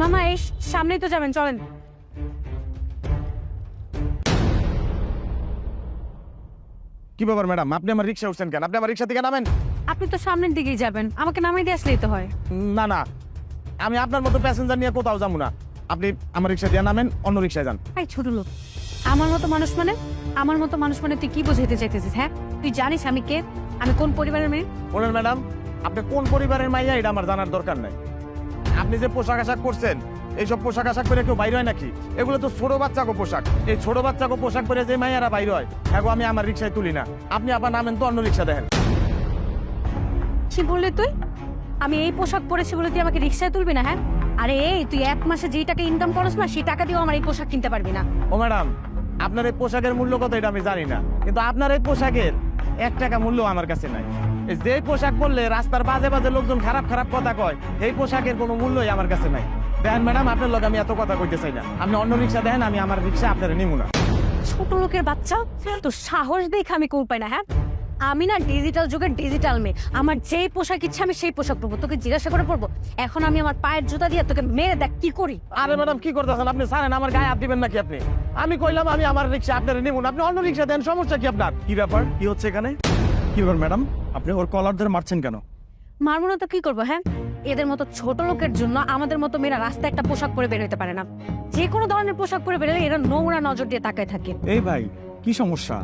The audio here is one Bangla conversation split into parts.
মামা এই সামনেই তো যাবেন চলেন। কি ব্যাপার ম্যাডাম? আপনি আমার রিক্সা উঠছেন কেন? আপনি আমার রিক্সা থেকে নামেন। আপনি তো সামনের দিকেই যাবেন আমাকে নামিয়ে দিয়ে আসলেই তো হয়। না না। আমি আপনার মতো প্যাসেঞ্জার নিয়ে কোথাও যাব না। আপনি আমার রিক্সা দিয়ে নামেন অন্য রিক্সায় যান। এই ছোট লোক আমার মতো মানুষ মানে? আমার মতো মানুষ মানে তুই কি বোঝাইতে চাইতেছিস হ্যাঁ? তুই জানিস আমি কে? আমি কোন পরিবারের মেয়ে? বলেন ম্যাডাম আপনি কোন পরিবারের মাইয়া এটা আমার জানার দরকার নাই। আপনি যে পোশাক আশাক করছেন এইসব পোশাক আশাক করে কেউ বাইর হয় নাকি? এগুলো তো ছোট বাচ্চাকে পোশাক। এই ছোট বাচ্চাকে পোশাক পরে যে মাইয়ারা বাইর হয় হ্যাঁ আমি আমার রিক্সায় তুলি না। আপনি আবার নামেন তো অন্য রিক্সা দেখেন। কি বললি তুই? আমি এই পোশাক পরেছি বলে তুই আমাকে রিক্সায় তুলবি না হ্যাঁ? আরে এই তুই এক মাসে যেই টাকা ইনকাম করস না সেই টাকা দিয়েও আমার এই পোশাক কিনতে পারবি না। ও ম্যাডাম আপনার এই পোশাকের মূল্য কত এটা আমি জানি না। কিন্তু আপনার এই পোশাকের এক টাকা মূল্য আমার কাছে নাই। যে পোশাক পরলে রাস্তার বাজে বাজে লোকজন খারাপ খারাপ কথা কয় এই পোশাকের কোনো মূল্যই আমার কাছে নাই। দেখেন ম্যাডাম আপনার লোক আমি এত কথা কইতে চাই না। আপনি অন্য রিক্সা দেখেন আমি আমার রিক্সা আপনার নিমু না। ছোট লোকের বাচ্চা? তো সাহস দেখে আমি কোল পাই না হ্যাঁ? আমি না ডিজিটাল যুগের ডিজিটাল মেয়ে। আমার যেই পোশাক ইচ্ছা আমি সেই পোশাক পরবো। তোকে জিজ্ঞাসা করে পরবো। এখন আমি আমার পায়ের জুতা দিয়ে তোকে মেরে দেখ কি করি? আরে ম্যাডাম কি করতেছেন আপনি? জানেন আমার গায়ে হাত দিবেন নাকি আপনি? আমি কইলাম আমি আমার রিক্সা আপনার নিমু না। আপনি অন্য রিক্সা দেন সমস্যা কি আপনার? কি ব্যাপার? কি হচ্ছে এখানে? কি ব্যাপার ম্যাডাম? আপনি ওর কলার ধরে মারছেন কেন? মারবো না তো কি করব হ্যাঁ? এদের মতো ছোট লোকের জন্য আমাদের মতো মেয়েরা রাস্তায় একটা পোশাক পরে বের হতে পারে না। যে কোনো ধরনের পোশাক পরে বেরোলে এরা নোংরা নজর দিয়ে তাকায় থাকে। এই ভাই কি সমস্যা?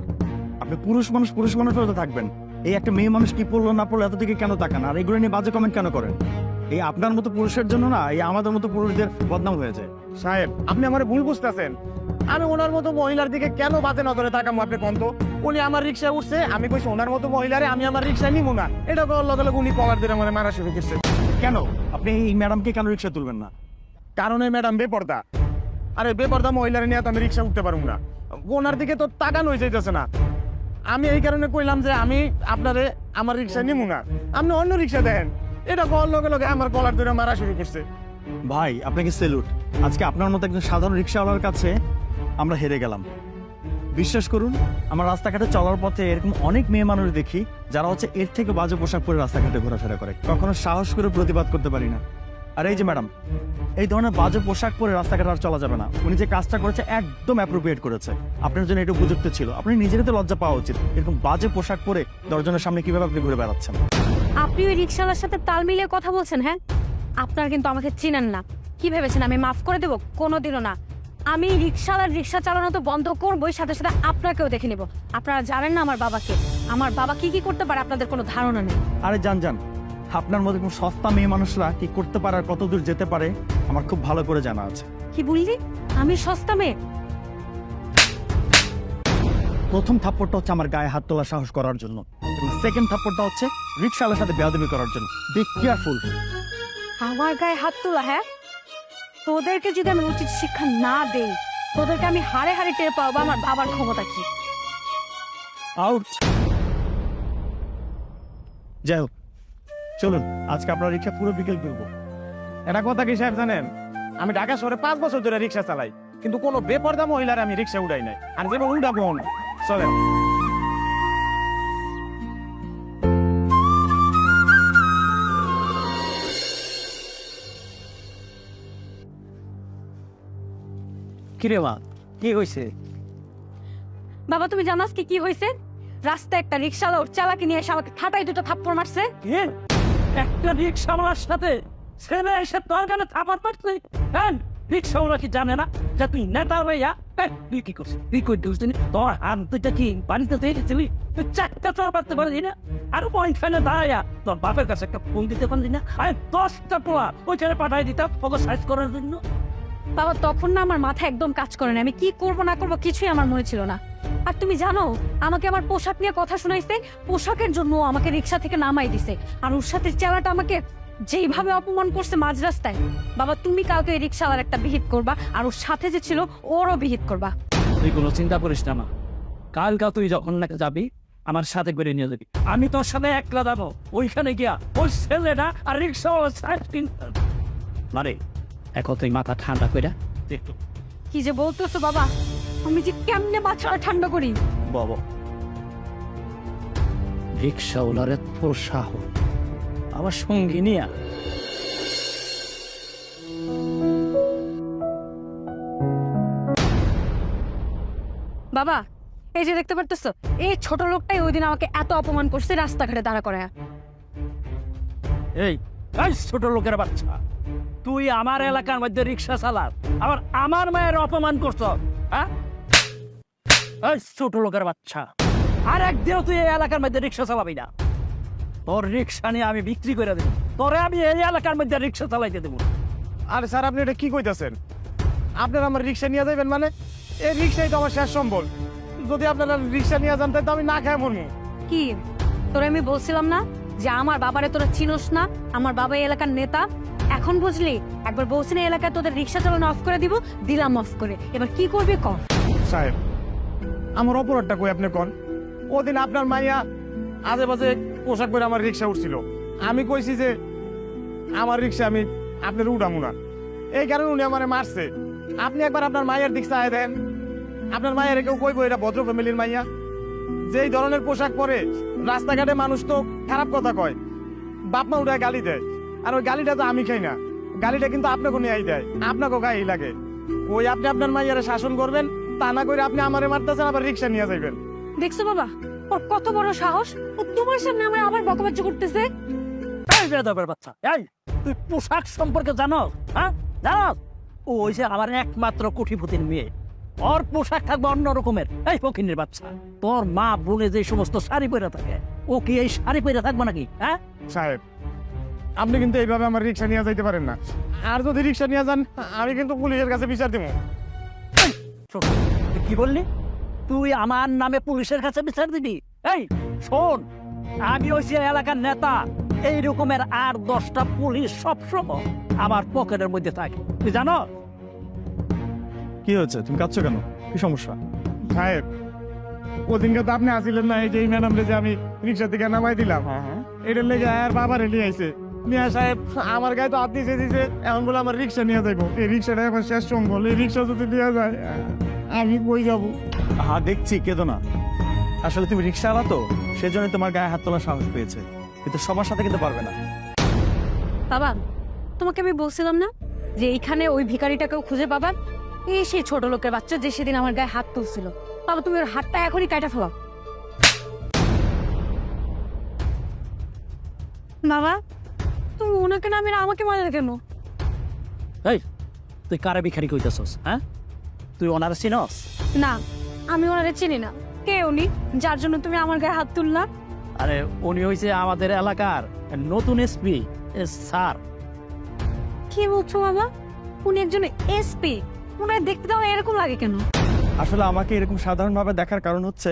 আপনি পুরুষ মানুষ পুরুষ মানুষ হয়ে থাকবেন। এই একটা মেয়ে মানুষ কি পড়ল না পড়ল এত দিকে কেন তাকান? আর এগুলো নিয়ে বাজে কমেন্ট কেন করেন? এই আপনার মতো পুরুষের জন্য না এই আমাদের মতো পুরুষদের বদনাম হয়ে যায় সাহেব আপনি আমার ভুল বুঝতেছেন। আমি ওনার মতো মহিলার দিকে কেন বাজে নজরে তাকামো আপনি কোন তো? উনি আমার রিক্সায় উঠছে আমি কইছি ওনার মতো মহিলারে আমি আমার রিক্সায় নিমু না। এটা করার লগে লগে উনি কলার দিয়ে আমার মারা শুরু করছে। কেন? আপনি এই ম্যাডামকে কেন রিক্সা তুলবেন না? কারণ এই ম্যাডাম বেপর্দা। আরে বেপর্দা মহিলারে নিয়ে তো আমি রিক্সা উঠতে পারব না। ওনার দিকে তো তাকানো হয়ে যাইতেছে না। আমি এই কারণে কইলাম যে আমি আপনারে আমার রিক্সা নিমু না। আপনি অন্য রিক্সা দেন এটা করার লগে লগে আমার কলার ধরে মারা শুরু করছে। ভাই আপনাকে সেলুট আজকে আপনার মতো একজন সাধারণ রিক্সাওয়ালার কাছে আমরা হেরে গেলাম। বিশ্বাস করুন, আমার রাস্তাঘাটে চলার পথে এরকম অনেক মেয়ে মানুষ দেখি, যারা হচ্ছে এর থেকে বাজে পোশাক পরে রাস্তাঘাটে ঘোরাফেরা করে। কখনো সাহস করে প্রতিবাদ করতে পারি না। আর এই যে ম্যাডাম, এই ধরনের বাজে পোশাক পরে রাস্তাঘাটে আর চলা যাবে না। উনি যে কাজটা করেছে একদম অ্যাপ্রোপ্রিয়েট করেছে। আপনার জন্য এটা উপযুক্ত ছিল। আপনি নিজেরই তো লজ্জা পাওয়া উচিত। এরকম বাজে পোশাক পরে দশজনের সামনে কীভাবে আপনি ঘুরে বেড়াচ্ছেন? আপনি ওই রিক্সাওয়ালার সাথে তাল মিলিয়ে কথা বলছেন হ্যাঁ? আপনার কিন্তু আমাকে চিনেন না। কি ভেবেছেন, আমি মাফ করে দেবো? কোনো দিনও না। আমি রিক্সাওয়ালার রিক্সা চালানো তো বন্ধ করবোই সাথে সাথে আপনাকেও দেখে নেব। আপনারা জানেন না আমার বাবাকে। আমার বাবা কি কি করতে পারে আপনাদের কোনো ধারণা নেই। আরে যান যান আপনার মধ্যে কোনো সস্তা মেয়ে মানুষরা কি করতে পারে আর কত দূর যেতে পারে আমার খুব ভালো করে জানা আছে। কি বললি? আমি সস্তা মেয়ে? প্রথম থাপ্পড়টা হচ্ছে আমার গায়ে হাত তোলা সাহস করার জন্য এবং সেকেন্ড থাপ্পড়টা হচ্ছে রিক্সাওয়ালার সাথে বেয়াদবি করার জন্য। বি কেয়ারফুল আমার গায়ে হাত তোলা হ্যাঁ? তোদেরকে যদি আমি উচিত শিক্ষা না দেই, তোদেরকে আমি হারে হারে টের পাবো আমার বাবার ক্ষমতা কি? যাই হোক, চলুন, আজকে আপনার রিক্সা পুরো বিকেল করব এটা কথা কি সাহেব জানেন? আমি ঢাকা শহরে পাঁচ বছর ধরে রিক্সা চালাই, কিন্তু কোনো বেপর্দা মহিলার আমি রিক্সা উড়াই নাই, আর যেমন না চলেন। কিরে মা কি হয়েছে বাবা তুমি জানো আজকে কি হয়েছে রাস্তায় একটা রিক্সাওয়ালা ওর চালাকি নিয়ে এসে আমাকে ঠাটাই দুটো থাপ্পড় মারছে। কে? একটা রিক্সা আমার সাথে ছেলে এসে তোর গানে থাপার পারছে হ্যাঁ রিক্সা কি জানে না যে তুই নেতা হইয়া তুই কি করছিস? তুই কই দিস তোর হাত দুইটা কি বাড়িতে দিয়ে গেছিলি তুই চারটা চা পারতে পারলি না? আরও পয়েন্ট ফেলে দাঁড়াইয়া তোর বাপের কাছে একটা ফোন দিতে পারলি না? আরে দশটা পোয়া ওইখানে পাঠাই দিতাম ওকে সাইজ করার জন্য। বাবা তখন না আমার মাথা একদম কাজ করে না আমি কি করব না করব কিছুই আমার মনে ছিল না। আর তুমি জানো আমাকে আমার পোশাক নিয়ে কথা শুনাইছে পোশাকের জন্য ও আমাকে রিক্সা থেকে নামাই দিছে। আর ওর সাথে চেলাটা আমাকে যেইভাবে অপমান করছে মাঝ রাস্তায় বাবা তুমি কালকে এই রিক্সাওয়ালার একটা বিহিত করবা আর ওর সাথে যে ছিল ওরও বিহিত করবা। তুই কোনো চিন্তা করিস না মা। কালকা তুই যখন নাকি যাবি আমার সাথে করে নিয়ে যাবি। আমি তোর সাথে একলা যাব। ওইখানে গিয়া ওই ছেলেটা আর রিক্সা মানে এখন তুই মাথা ঠান্ডা করে একটু কি যে বলতেছো বাবা? আমি যে কেমনে বাচ্চারা ঠান্ডা করি? বাবা রিক্সাওয়ালারে তোর সাহস আমার সঙ্গী নিয়া। বাবা এই যে দেখতে পারতেছো এই ছোট লোকটাই ওই দিন আমাকে এত অপমান করছে রাস্তাঘাটে দাঁড়া করায়। এই ছোট লোকের বাচ্চা। তুই আমার এলাকার মধ্যে রিক্সা চালাস। আবার আমার মায়ের অপমান করছ হ্যাঁ? ছোট লোকের বাচ্চা। আর একদিনও তুই এই এলাকার মধ্যে রিক্সা চালাবি না। তোর রিক্সা নিয়ে আমি বিক্রি করে দেবো। তোরে আমি এই এলাকার মধ্যে রিক্সা চালাইতে দেবো। আরে স্যার আপনি এটা কি কইতাছেন? আপনারা আমার রিক্সা নিয়ে যাবেন মানে? এই রিক্সাই তো আমার শেষ সম্বল। যদি আপনারা রিক্সা নিয়ে যান তাই তো আমি না খাই মরমু কি? তোরা আমি বলছিলাম না যে আমার বাবারে তোরা চিনোস না? আমার বাবা এই এলাকার নেতা। এখন বুঝলি, একবার বলছি না এলাকায় তোদের রিক্সা চালানো অফ করে দিব, দিলাম অফ করে। এবার কি করবি কর। সাহেব, আমার অপরাধটা কই আপনি কোন? ওদিন আপনার মাইয়া আজে বাজে পোশাক পরে আমার রিক্সা উঠছিল। আমি কইছি যে, আমার রিক্সা আমি আপনার উঠামু না। এই কারণে উনি আমার মারছে। আপনি একবার আপনার মায়ের দিক চাই দেন। আপনার মায়ের কেউ কইবো এটা ভদ্র ফ্যামিলির মাইয়া। যেই ধরনের পোশাক পরে রাস্তাঘাটে মানুষ তো খারাপ কথা কয়। বাপ মা গালি দেয়। আর ওই গালিটা তো আমি খাই না। গালিটা কিন্তু আপনাকে নিয়ে দেয় আপনাকে গায়ে লাগে। ওই আপনি আপনার মাইয়ারে শাসন করবেন তা না করে আপনি আমারে মারতেছেন আবার রিক্সা নিয়ে যাইবেন। দেখছ বাবা ওর কত বড় সাহস। ও তোমার সামনে আমার আবার বকবাজ্য করতেছে। এই বেদবের বাচ্চা এই তুই পোশাক সম্পর্কে জানো হ্যাঁ? জানোস? ও ওই যে আমার একমাত্র কুঠিপুতির মেয়ে। ওর পোশাক থাকবে অন্য রকমের। এই পক্ষিনের বাচ্চা তোর মা বোনে যে সমস্ত শাড়ি পরে থাকে ও কি এই শাড়ি পরে থাকবে নাকি হ্যাঁ? সাহেব আপনি কিন্তু এইভাবে আমার রিক্সা নিয়ে যাইতে পারেন না। আর যদি রিক্সা নিয়ে যান আমি কিন্তু পুলিশের কাছে বিচার দিব। কি বললি? তুই আমার নামে পুলিশের কাছে বিচার দিবি? এই শোন আমি ওই যে এলাকার নেতা এই রকমের আর দশটা পুলিশ সব সময় আমার পকেটের মধ্যে থাকে। তুই জানো? কি হয়েছে? তুমি কাঁদছো কেন? কি সমস্যা? সাহেব ওদিনকে তো আপনি আসিলেন না এই যে ম্যাডাম রে যে আমি রিক্সা থেকে নামাই দিলাম। এটার লেগে আর বাবার নিয়ে আইছে। মিয়া সাহেব আমার গায়ে তো হাত দিছে দিছে। এখন বলে আমার রিক্সা নিয়ে যাব এই রিক্সাটা এখন শেষ সম্বল। এই রিক্সা যদি নিয়ে যায় আমি কই যাব? হ্যাঁ দেখছি কেঁদো না আসলে তুমি রিক্সা আলা তো সেজন্য তোমার গায়ে হাত তোলার সাহস পেয়েছে। কিন্তু সবার সাথে কিন্তু পারবে না। বাবা তোমাকে আমি বলছিলাম না যে এইখানে ওই ভিখারিটাকেও খুঁজে পাবা? এই সেই ছোট লোকের বাচ্চা যে সেদিন আমার গায়ে হাত তুলছিল। বাবা তুমি ওর হাতটা এখনই কাটা ফেলাও। বাবা তুমি ওনাকে নামে আমাকে মারলে কেন? এই তুই কারে ভিখারি কইতেছস হ্যাঁ? তুই ওনার চিনস? না আমি ওনারে চিনি না। কে উনি? যার জন্য তুমি আমার গায়ে হাত তুললা? আরে উনি হইছে আমাদের এলাকার নতুন এসপি স্যার। কি বলছো বাবা? উনি একজন এসপি। উনার দেখতে তাহলে এরকম লাগে কেন? আসলে আমাকে এরকম সাধারণভাবে দেখার কারণ হচ্ছে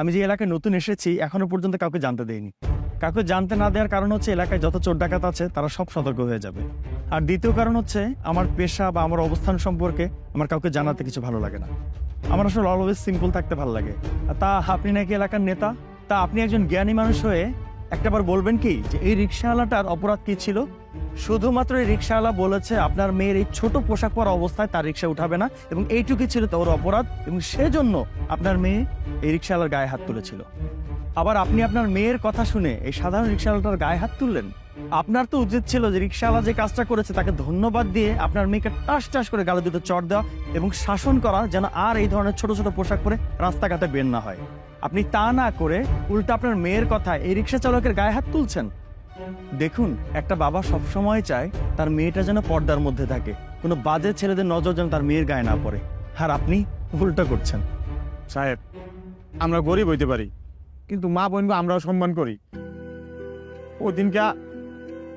আমি যে এলাকায় নতুন এসেছি এখনও পর্যন্ত কাউকে জানতে দেইনি। কাউকে জানতে না দেওয়ার কারণ হচ্ছে এলাকায় যত চোর ডাকাত আছে, তারা সব সতর্ক হয়ে যাবে। আর দ্বিতীয় কারণ হচ্ছে, আমার পেশা বা আমার অবস্থান সম্পর্কে আমার কাউকে জানাতে কিছু ভালো লাগে না। আমার আসলে অলওয়েজ সিম্পল থাকতে ভালো লাগে। আর তা আপনি নাকি এলাকার নেতা? তা আপনি একজন জ্ঞানী মানুষ হয়ে একটাবার বলবেন কি যে, এই রিক্সাওয়ালাটার অপরাধ কি ছিল? শুধুমাত্র এই রিক্সাওয়ালা বলেছে, আপনার মেয়ের এই ছোট পোশাক পরা অবস্থায় তার রিক্সা উঠাবে না এবং এইটুকুই ছিল তোর অপরাধ এবং সেজন্য আপনার মেয়ে এই রিক্সাওয়ালার গায়ে হাত তুলেছিল। আবার আপনি আপনার মেয়ের কথা শুনে এই সাধারণ রিক্সাওয়ালাটার গায়ে হাত তুললেন? আপনার তো উচিত ছিল যে রিক্সাওয়ালা যে কাজটা করেছে তাকে ধন্যবাদ দিয়ে আপনার মেয়েকে টাস টাস করে গালে দুটো চড় দেওয়া এবং শাসন করা যেন আর এই ধরনের ছোট ছোট পোশাক পরে রাস্তাঘাটে বের না হয়। আপনি তা না করে উল্টা আপনার মেয়ের কথা এই রিক্সা চালকের গায়ে হাত তুলছেন? দেখুন, একটা বাবা সব সময় চায় তার মেয়েটা যেন পর্দার মধ্যে থাকে। কোনো বাজে ছেলেদের নজর যেন তার মেয়ের গায়ে না পড়ে। আর আপনি উল্টা করছেন। সাহেব, আমরা গরিব হইতে পারি। কিন্তু মা বোনকে আমরাও সম্মান করি। ওই দিনকে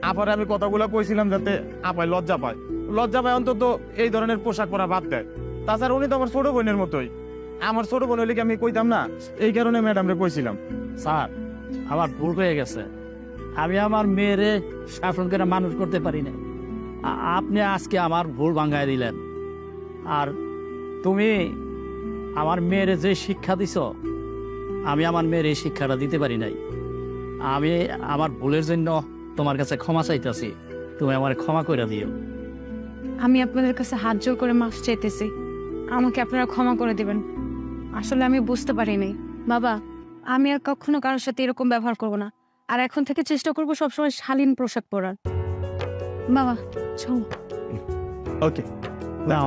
আবার আমি কথাগুলো কইছিলাম যাতে আপায় লজ্জা পায়। লজ্জা পায় অন্তত এই ধরনের পোশাক পরা বাদ দেয়। তাছাড়া উনি তো আমার ছোট বোনের মতোই। আমার ছোট বোন হইলে কি আমি কইতাম না? এই কারণে ম্যাডামরে কইছিলাম। স্যার, আমার ভুল হয়ে গেছে। আমি আমার মেয়েরে শাসন করে মানুষ করতে পারি না আপনি আজকে আমার ভুল ভাঙ্গায় দিলেন। আর তুমি আমার মেয়েরে যে শিক্ষা দিছ আমি আমার মেয়ের এই শিক্ষাটা দিতে পারি নাই। আমি আমার ভুলের জন্য তোমার কাছে ক্ষমা চাইতেছি। তুমি আমার ক্ষমা করে দিও। আমি আপনাদের কাছে হাত জোর করে মাফ চাইতেছি। আমাকে আপনারা ক্ষমা করে দিবেন। আসলে আমি বুঝতে পারিনি বাবা আমি আর কখনো কারোর সাথে এরকম ব্যবহার করব না। আর এখন থেকে চেষ্টা করব সবসময় শালীন পোশাক পরার। বাবা চল। ওকে না।